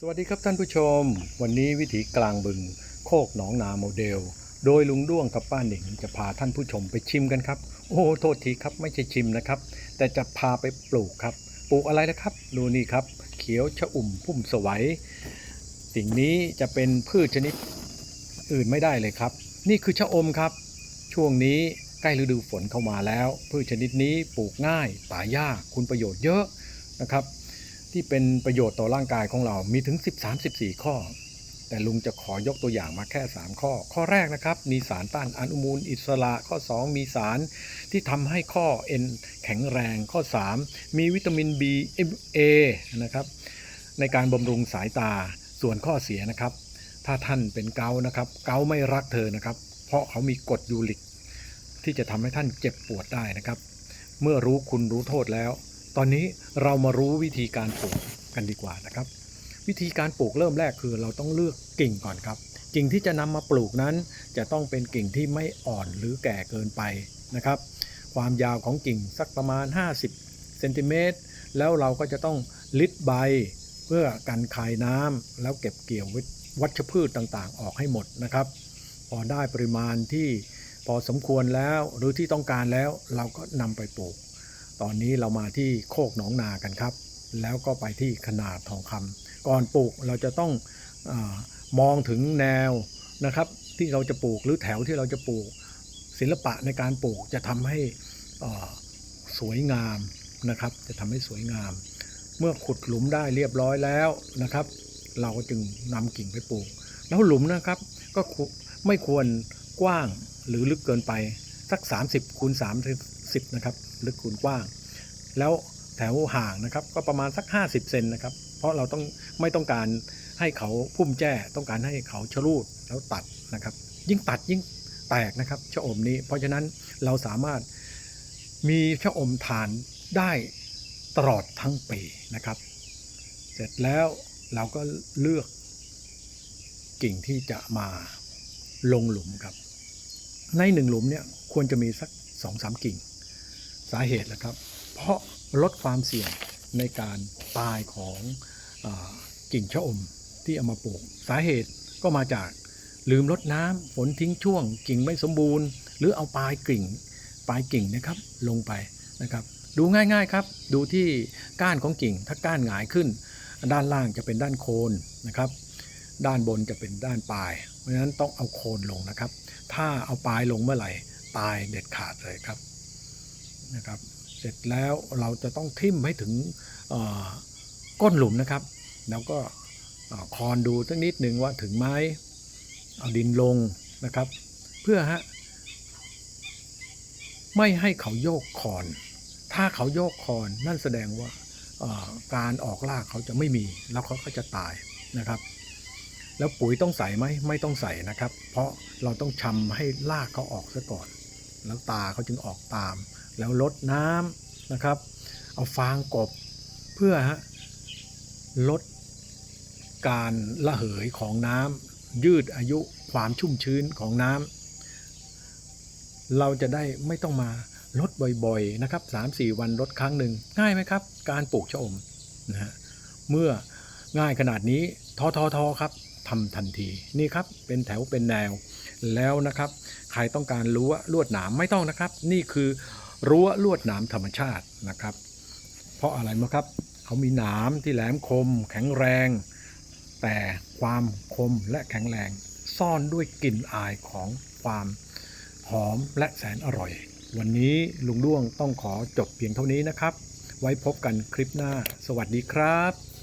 สวัสดีครับท่านผู้ชม วันนี้วิถีกลางบึง โคกหนองนาโมเดล โดยลุงด้วงกับป้าหนิงจะพาท่านผู้ชมไปชิมกันครับ โอ้โทษทีครับไม่ใช่ชิมนะครับ แต่จะพาไปปลูกครับ ปลูกอะไรนะครับดูนี่ครับ เขียวชะอุ่มพุ่มสวัยสิ่งนี้จะเป็นพืชชนิดอื่นไม่ได้เลยครับ นี่คือชะอมครับ ช่วงนี้ใกล้ฤดูฝนเข้ามาแล้ว พืชชนิดนี้ปลูกง่ายป่ายากคุณประโยชน์เยอะนะครับ ที่เป็นประโยชน์ต่อร่างกายของเรามีถึง 13-14 ข้อ แต่ลุงจะขอยกตัวอย่างมาแค่ 3 ข้อ ข้อแรกนะครับ มีสารต้านอนุมูลอิสระข้อ 2 มีสารที่ทำให้ข้อเอ็นแข็งแรงข้อ 3 มีวิตามิน B A นะครับในการบำรุงสายตาส่วนข้อเสียนะครับ ถ้าท่านเป็นเกานะครับ เกาไม่รักเธอนะครับ เพราะเขามีกรดยูริก ที่จะทำให้ท่านเจ็บปวดได้นะครับ เมื่อรู้คุณรู้โทษแล้ว ตอนนี้เรามารู้วิธีการปลูกกันดีกว่านะครับ วิธีการปลูกเริ่มแรกคือเราต้องเลือกกิ่งก่อนครับกิ่งที่จะนำมาปลูกนั้น จะต้องเป็นกิ่งที่ไม่อ่อนหรือแก่เกินไปนะครับ ความยาวของกิ่งสักประมาณ 50เซนติเมตรแล้วเราก็จะต้องลิดใบเพื่อกันคายน้ำแล้วเก็บเกี่ยววัชพืชต่างๆ ออกให้หมดนะครับ พอได้ปริมาณที่พอสมควรแล้วหรือที่ต้องการแล้วเราก็นำไปปลูก ตอนนี้เรามาที่โคกหนองนากันครับ แล้วก็ไปที่ขนาดทองคำก่อนปลูกเราจะต้องอมองถึงแนวนะครับที่เราจะปลูกหรือแถวที่เราจะปลูกศิลปะในการปลูกจะทำให้สวยงามนะครับ จะทำให้สวยงาม เมื่อขุดหลุมได้เรียบร้อยแล้วนะครับ เราก็จึงนำกิ่งไปปลูก แล้วหลุมนะครับก็ไม่ควรกว้างหรือลึกเกินไปสัก 30คูณ 30นะครับ ลึกคูณกว้าง แล้วแถวห่างนะครับ ก็ประมาณสัก 50 เซนนะครับ เพราะเราต้องไม่ต้องการให้เขาพุ่มแจ้ ต้องการให้เขาชะลูดแล้วตัดนะครับ ยิ่งตัดยิ่งแตกนะครับชะอมนี้ เพราะฉะนั้นเราสามารถมีชะอมทานได้ตลอดทั้งปีนะครับ เสร็จแล้วเราก็เลือกกิ่งที่จะมาลงหลุมครับ ในหนึ่งหลุมเนี่ยควรจะมีสักสองสามกิ่ง สาเหตุนะครับ เพราะลดความเสี่ยงในการตายของอกิ่งชะอมที่เอามาปลูก สาเหตุก็มาจากลืมรดน้ำฝนทิ้งช่วง กิ่งไม่สมบูรณ์ หรือเอาปลายกิ่ง ปลายกิ่งนะครับลงไปนะครับ ดูง่ายๆครับ ดูที่ก้านของกิ่ง ถ้าก้านหงายขึ้น ด้านล่างจะเป็นด้านโคนนะครับ ด้านบนจะเป็นด้านปลาย เพราะฉะนั้นต้องเอาโคนลงนะครับ ถ้าเอาปลายลงเมื่อไหร่ตายเด็ดขาดเลยครับ นะครับ เสร็จแล้วเราจะต้องทิ่มให้ถึงก้นหลุมนะครับ แล้วก็เอ่อคอนดูสักนิดหนึ่งว่าถึงไหมเอาดินลงนะครับ เพื่อฮะไม่ให้เขาโยกคอน ถ้าเขาโยกคอนนั่นแสดงว่าการออกรากเขาจะไม่มีแล้วเขาก็จะตายนะครับ แล้วปุ๋ยต้องใส่ไหมไม่ต้องใส่นะครับ เพราะเราต้องชำให้รากเขาออกซะก่อน แล้วตาเขาจึงออกตาม แล้วลดน้ำนะครับ เอาฟางกบเพื่อฮะลดการระเหยของน้ำยืดอายุความชุ่มชื้นของน้ำเราจะได้ไม่ต้องมาลดบ่อยๆนะครับ3-4 วันลดครั้งหนึ่งง่ายไหมครับ การปลูกชะอมนะฮะเมื่อง่ายขนาดนี้ทอทอทอครับทำทันทีนี่ครับเป็นแถวเป็นแนวแล้วนะครับ ใครต้องการรั้วลวดหนามไม่ต้องนะครับ นี่คือ รั้วลวดหนามธรรมชาตินะครับ เพราะอะไรมั้งครับเขามีหนามที่แหลมคม แข็งแรง แต่ความคมและแข็งแรง ซ่อนด้วยกลิ่นอายของความหอมและแสนอร่อย วันนี้ลุงด้วงต้องขอจบเพียงเท่านี้นะครับ ไว้พบกันคลิปหน้า สวัสดีครับ